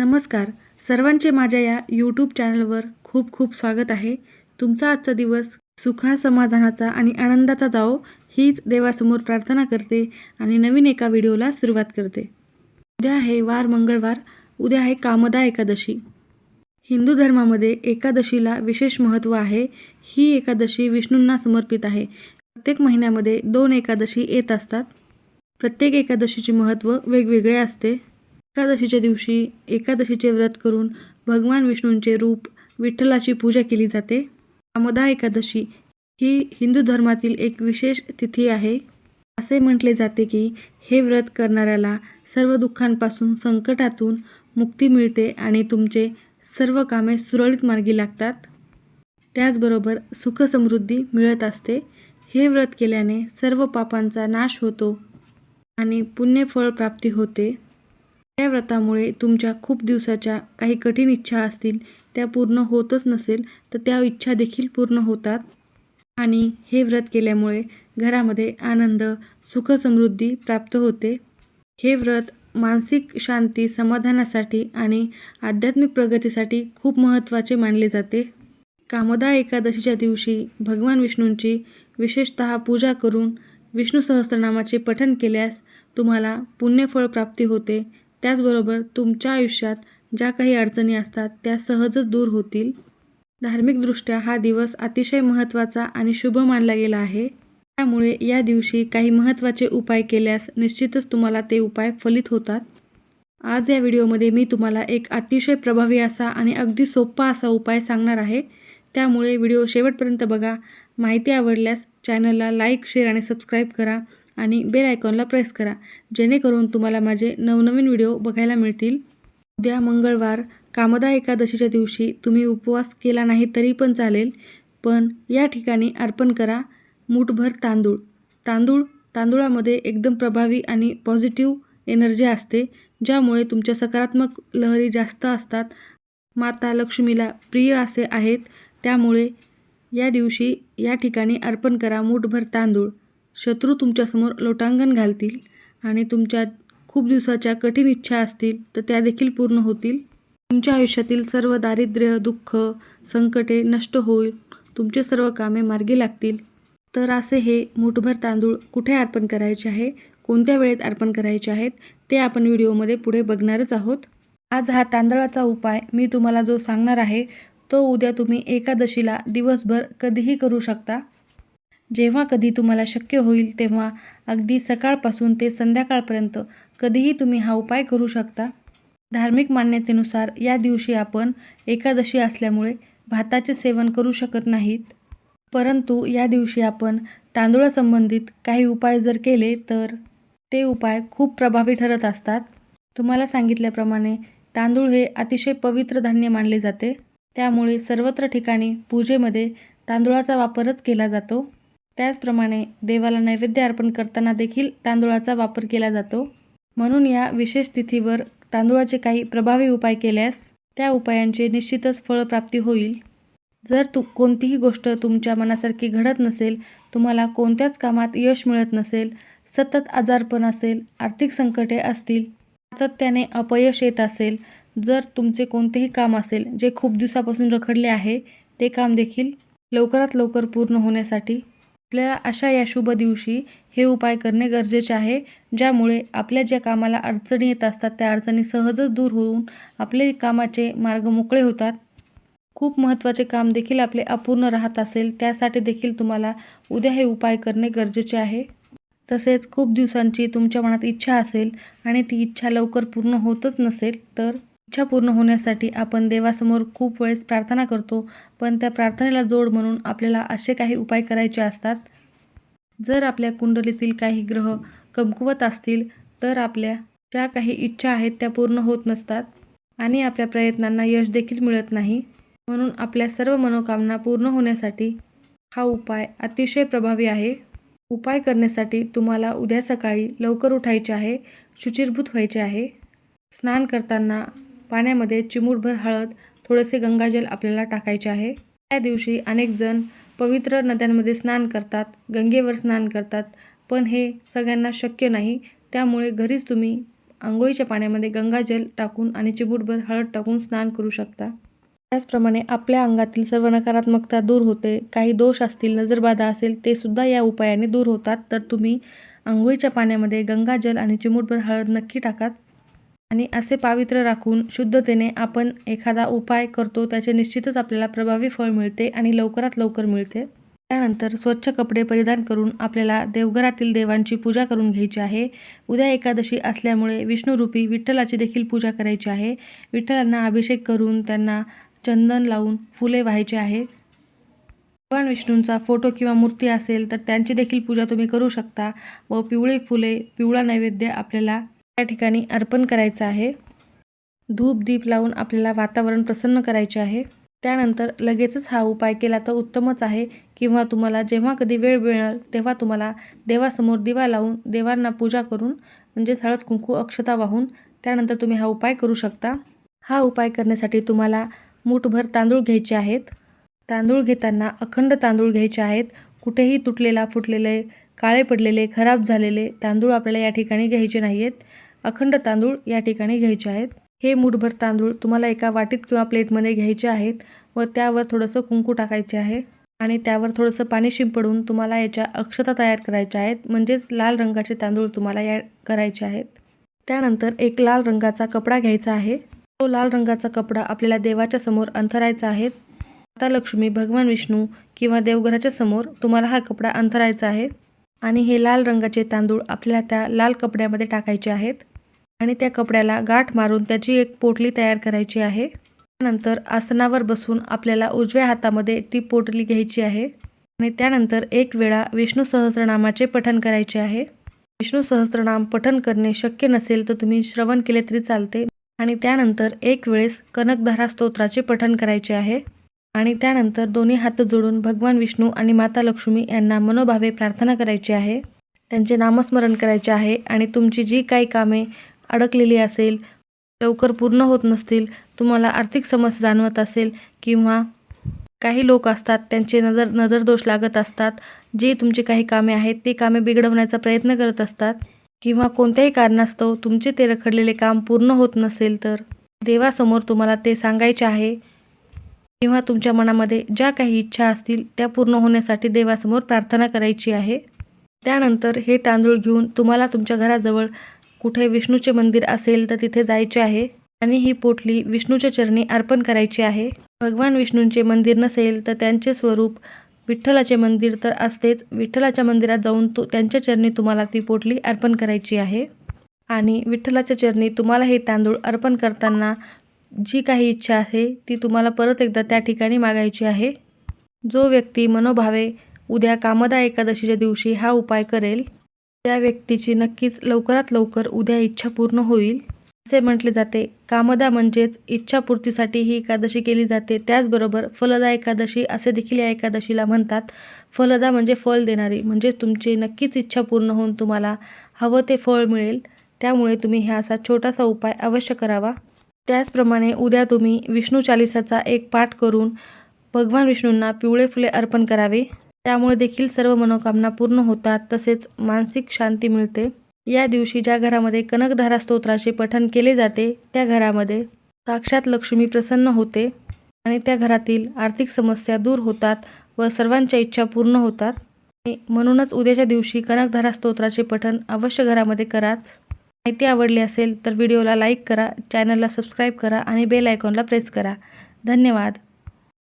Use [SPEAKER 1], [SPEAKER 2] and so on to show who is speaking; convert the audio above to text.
[SPEAKER 1] नमस्कार. सर्वांचे माझ्या या यूट्यूब चॅनलवर खूप खूप स्वागत आहे. तुमचा आजचा दिवस सुखा समाधानाचा आणि आनंदाचा जाओ हीच देवासमोर प्रार्थना करते आणि नवीन एका व्हिडिओला सुरुवात करते. उद्या आहे वार मंगळवार उद्या आहे कामदा एकादशी. हिंदू धर्मामध्ये एकादशीला विशेष महत्त्व आहे. ही एकादशी विष्णूंना समर्पित आहे. प्रत्येक महिन्यामध्ये दोन एकादशी येत असतात. प्रत्येक एकादशीचे महत्त्व वेगवेगळे असते. एकादशीच्या दिवशी एकादशीचे व्रत करून भगवान विष्णूंचे रूप विठ्ठलाची पूजा केली जाते. आमोदा एकादशी ही हिंदू धर्मातील एक विशेष तिथी आहे. असे म्हटले जाते की हे व्रत करणाऱ्याला सर्व दुःखांपासून संकटातून मुक्ती मिळते आणि तुमचे सर्व कामे सुरळीत मार्गी लागतात. त्याचबरोबर सुखसमृद्धी मिळत असते. हे व्रत केल्याने सर्व पापांचा नाश होतो आणि पुण्यफळ प्राप्ती होते. या व्रतामुळे तुमच्या खूप दिवसाच्या काही कठीण इच्छा असतील त्या पूर्ण होतच नसेल तर त्या इच्छा देखील पूर्ण होतात. आणि हे व्रत केल्यामुळे घरामध्ये आनंद सुखसमृद्धी प्राप्त होते. हे व्रत मानसिक शांती समाधानासाठी आणि आध्यात्मिक प्रगतीसाठी खूप महत्त्वाचे मानले जाते. कामदा एकादशीच्या दिवशी भगवान विष्णूंची विशेषतः पूजा करून विष्णू सहस्रनामाचे पठण केल्यास तुम्हाला पुण्यफळ प्राप्ती होते. त्याचबरोबर तुमच्या आयुष्यात ज्या काही अडचणी असतात त्या सहजच दूर होतील. धार्मिकदृष्ट्या हा दिवस अतिशय महत्त्वाचा आणि शुभ मानला गेला आहे. त्यामुळे या दिवशी काही महत्त्वाचे उपाय केल्यास निश्चितच तुम्हाला ते उपाय फलित होतात. आज या व्हिडिओमध्ये मी तुम्हाला एक अतिशय प्रभावी असा आणि अगदी सोपा असा उपाय सांगणार आहे. त्यामुळे व्हिडिओ शेवटपर्यंत बघा. माहिती आवडल्यास चॅनलला लाईक शेअर आणि सबस्क्राईब करा. आणि बेल आयकॉनला प्रेस करा. जेणेकरून तुम्हाला माझे नवनवीन व्हिडिओ बघायला मिळतील. उद्या मंगळवार कामदा एकादशीच्या दिवशी तुम्ही उपवास केला नाही तरी पण चालेल. पण या ठिकाणी अर्पण करा. मूठभर तांदूळ. तांदूळ तांदूळामध्ये एकदम प्रभावी आणि पॉझिटिव्ह एनर्जी असते ज्यामुळे तुमच्या सकारात्मक लहरी जास्त असतात. माता लक्ष्मीला प्रिय असे आहेत. त्यामुळे या दिवशी या ठिकाणी अर्पण करा मूठभर तांदूळ. शत्रू तुमच्यासमोर लोटांगण घालतील आणि तुमच्या खूप दिवसाच्या कठीण इच्छा असतील तर त्या देखील पूर्ण होतील. तुमच्या आयुष्यातील सर्व दारिद्र्य दुःख संकटे नष्ट होईल तुमचे सर्व कामे मार्गी लागतील. तर असे हे मुठभर तांदूळ कुठे अर्पण करायचे आहे? कोणत्या वेळेत अर्पण करायचे आहेत? ते आपण व्हिडिओमध्ये पुढे बघणारच आहोत. आज हा तांदळाचा उपाय मी तुम्हाला जो सांगणार आहे तो उद्या तुम्ही एकादशीला दिवसभर कधीही करू शकता. जेव्हा कधी तुम्हाला शक्य होईल तेव्हा अगदी सकाळपासून ते संध्याकाळपर्यंत कधीही तुम्ही हा उपाय करू शकता. धार्मिक मान्यतेनुसार या दिवशी आपण एकादशी असल्यामुळे भाताचे सेवन करू शकत नाहीत. परंतु या दिवशी आपण तांदूळासंबंधित काही उपाय जर केले तर ते उपाय खूप प्रभावी ठरत असतात. तुम्हाला सांगितल्याप्रमाणे तांदूळ हे अतिशय पवित्र धान्य मानले जाते. त्यामुळे सर्वत्र ठिकाणी पूजेमध्ये तांदूळाचा वापरच केला जातो. त्याचप्रमाणे देवाला नैवेद्य अर्पण करताना देखील तांदूळाचा वापर केला जातो. म्हणून या विशेष तिथीवर तांदूळाचे काही प्रभावी उपाय केल्यास त्या उपायांचे निश्चितच फळप्राप्ती होईल. जर तू कोणतीही गोष्ट तुमच्या मनासारखी घडत नसेल तुम्हाला कोणत्याच कामात यश मिळत नसेल सतत आजारपण असेल आर्थिक संकटे असतील सातत्याने अपयश येत असेल जर तुमचे कोणतेही काम असेल जे खूप दिवसापासून रखडले आहे ते काम देखील लवकरात लवकर पूर्ण होण्यासाठी आपल्याला अशा या शुभ दिवशी हे उपाय करणे गरजेचे आहे ज्यामुळे आपल्या ज्या कामाला अडचणी येत असतात त्या अडचणी सहजच दूर होऊन आपले कामाचे मार्ग मोकळे होतात. खूप महत्त्वाचे काम देखील आपले अपूर्ण राहत असेल त्यासाठी देखील तुम्हाला उद्या हे उपाय करणे गरजेचे आहे. तसेच खूप दिवसांची तुमच्या मनात इच्छा असेल आणि ती इच्छा लवकर पूर्ण होतच नसेल तर इच्छा पूर्ण होण्यासाठी आपण देवासमोर खूप वेळेस प्रार्थना करतो पण त्या प्रार्थनेला जोड म्हणून आपल्याला असे काही उपाय करायचे असतात. जर आपल्या कुंडलीतील काही ग्रह कमकुवत असतील तर आपल्या ज्या काही इच्छा आहेत त्या पूर्ण होत नसतात आणि आपल्या प्रयत्नांना यश देखील मिळत नाही. म्हणून आपल्या सर्व मनोकामना पूर्ण होण्यासाठी हा उपाय अतिशय प्रभावी आहे. उपाय करण्यासाठी तुम्हाला उद्या सकाळी लवकर उठायचे आहे शुचिरभूत व्हायचे आहे. स्नान करताना पाण्यामध्ये चिमूटभर हळद थोडेसे गंगाजल आपल्याला टाकायचे आहे. त्या दिवशी अनेक जण पवित्र नद्यांमध्ये स्नान करतात गंगेवर स्नान करतात. पण हे सगळ्यांना शक्य नाही. त्यामुळे घरीच तुम्ही आंघोळीच्या पाण्यामध्ये गंगाजल टाकून आणि चिमूटभर हळद टाकून स्नान करू शकता. त्याचप्रमाणे आपल्या अंगातील सर्व नकारात्मकता दूर होते. काही दोष असतील नजरबाधा असेल ते सुद्धा या उपायाने दूर होतात. तर तुम्ही आंघोळीच्या पाण्यामध्ये गंगाजल आणि चिमूटभर हळद नक्की टाकात आणि असे पावित्र्य राखून शुद्धतेने आपण एखादा उपाय करतो त्याचे निश्चितच आपल्याला प्रभावी फळ मिळते आणि लवकरात लवकर मिळते. त्यानंतर स्वच्छ कपडे परिधान करून आपल्याला देवघरातील देवांची पूजा करून घ्यायची आहे. उद्या एकादशी असल्यामुळे विष्णुरूपी विठ्ठलाची देखील पूजा करायची आहे. विठ्ठलांना अभिषेक करून त्यांना चंदन लावून फुले व्हायचे आहे. भगवान विष्णूंचा फोटो किंवा मूर्ती असेल तर त्यांची देखील पूजा तुम्ही करू शकता व पिवळी फुले पिवळा नैवेद्य आपल्याला या ठिकाणी अर्पण करायचं आहे. धूप दीप लावून आपल्याला वातावरण प्रसन्न करायचे आहे. त्यानंतर लगेचच हा उपाय केला तर उत्तमच आहे. किंवा तुम्हाला जेव्हा कधी वेळ मिळेल तेव्हा तुम्हाला देवासमोर दिवा लावून देवांना पूजा करून म्हणजेच हळद कुंकू अक्षता वाहून त्यानंतर तुम्ही हा उपाय करू शकता. हा उपाय करण्यासाठी तुम्हाला मूठभर तांदूळ घ्यायचे आहेत. तांदूळ घेताना अखंड तांदूळ घ्यायचे आहेत. कुठेही तुटलेला फुटलेले काळे पडलेले खराब झालेले तांदूळ आपल्याला या ठिकाणी घ्यायचे नाही आहेत अखंड तांदूळ या ठिकाणी घ्यायचे आहेत. हे मूठभर तांदूळ तुम्हाला एका वाटीत किंवा प्लेटमध्ये घ्यायचे आहेत व त्यावर थोडंसं कुंकू टाकायचे आहे आणि त्यावर थोडंसं पाणी शिंपडून तुम्हाला याच्या अक्षता तयार करायच्या आहेत म्हणजेच लाल रंगाचे तांदूळ तुम्हाला या करायचे आहेत. त्यानंतर एक लाल रंगाचा कपडा घ्यायचा आहे. तो लाल रंगाचा कपडा आपल्याला देवाच्या समोर अंथरायचा आहे. माता लक्ष्मी भगवान विष्णू किंवा देवघराच्या समोर तुम्हाला हा कपडा अंथरायचा आहे आणि हे लाल रंगाचे तांदूळ आपल्याला त्या लाल कपड्यामध्ये टाकायचे आहेत. आणि त्या कपड्याला गाठ मारून त्याची एक पोटली तयार करायची आहे. त्यानंतर आसनावर बसून आपल्याला उजव्या हातामध्ये ती पोटली घ्यायची आहे आणि त्यानंतर एक वेळा विष्णू सहस्रनामाचे पठण करायचे आहे. विष्णू सहस्रनाम पठण करणे शक्य नसेल तर तुम्ही श्रवण केले तरी चालते आणि त्यानंतर एक वेळेस कनकधारा स्तोत्राचे पठण करायचे आहे आणि त्यानंतर दोन्ही हात जोडून भगवान विष्णू आणि माता लक्ष्मी यांना मनोभावे प्रार्थना करायची आहे. त्यांचे नामस्मरण करायचे आहे आणि तुमची जी काही कामे अडकलेली असेल लवकर पूर्ण होत नसतील तुम्हाला आर्थिक समस्या जाणवत असेल किंवा काही लोक असतात त्यांचे नजर नजरदोष लागत असतात जे तुमची काही कामे आहेत ते कामे बिघडवण्याचा प्रयत्न करत असतात किंवा कोणत्याही कारणास्तव तुमचे ते रखडलेले काम पूर्ण होत नसेल तर देवासमोर तुम्हाला ते सांगायचे आहे किंवा तुमच्या मनामध्ये ज्या काही इच्छा असतील त्या पूर्ण होण्यासाठी देवासमोर प्रार्थना करायची आहे. त्यानंतर हे तांदूळ घेऊन तुम्हाला तुमच्या घराजवळ कुठे विष्णूचे मंदिर असेल तर तिथे जायचे आहे. आणि ही पोटली विष्णूच्या चरणी अर्पण करायची आहे. भगवान विष्णूंचे मंदिर नसेल तर त्यांचे स्वरूप विठ्ठलाचे मंदिर तर असतेच. विठ्ठलाच्या मंदिरात जाऊन तो त्यांच्या चरणी तुम्हाला ती पोटली अर्पण करायची आहे. आणि विठ्ठलाच्या चरणी तुम्हाला हे तांदूळ अर्पण करताना जी काही इच्छा आहे ती तुम्हाला परत एकदा त्या ठिकाणी मागायची आहे. जो व्यक्ती मनोभावे उद्या कामदा एकादशीच्या दिवशी हा उपाय करेल त्या व्यक्तीची नक्कीच लवकरात लवकर उद्या इच्छा पूर्ण होईल. असे म्हटले जाते. कामदा म्हणजेच इच्छापूर्तीसाठी ही एकादशी केली जाते. त्याचबरोबर फलदा एकादशी असे देखील या एकादशीला म्हणतात. फलदा म्हणजे फळ देणारी. म्हणजेच तुमची नक्कीच इच्छा पूर्ण होऊन तुम्हाला हवं ते फळ मिळेल. त्यामुळे तुम्ही हा असा छोटासा उपाय अवश्य करावा. त्याचप्रमाणे उद्या तुम्ही विष्णू चालिसाचा एक पाठ करून भगवान विष्णूंना पिवळे फुले अर्पण करावे. त्यामुळे देखील सर्व मनोकामना पूर्ण होतात तसेच मानसिक शांती मिळते. या दिवशी ज्या घरामध्ये कनकधारा स्तोत्राचे पठण केले जाते त्या घरामध्ये साक्षात लक्ष्मी प्रसन्न होते आणि त्या घरातील आर्थिक समस्या दूर होतात व सर्वांच्या इच्छा पूर्ण होतात. म्हणूनच उद्याच्या दिवशी कनकधारा स्तोत्राचे पठण अवश्य घरामध्ये कराच. माहिती आवडली असेल तर व्हिडिओला लाईक करा चॅनलला सबस्क्राईब करा आणि बेल आयकॉनला प्रेस करा. धन्यवाद.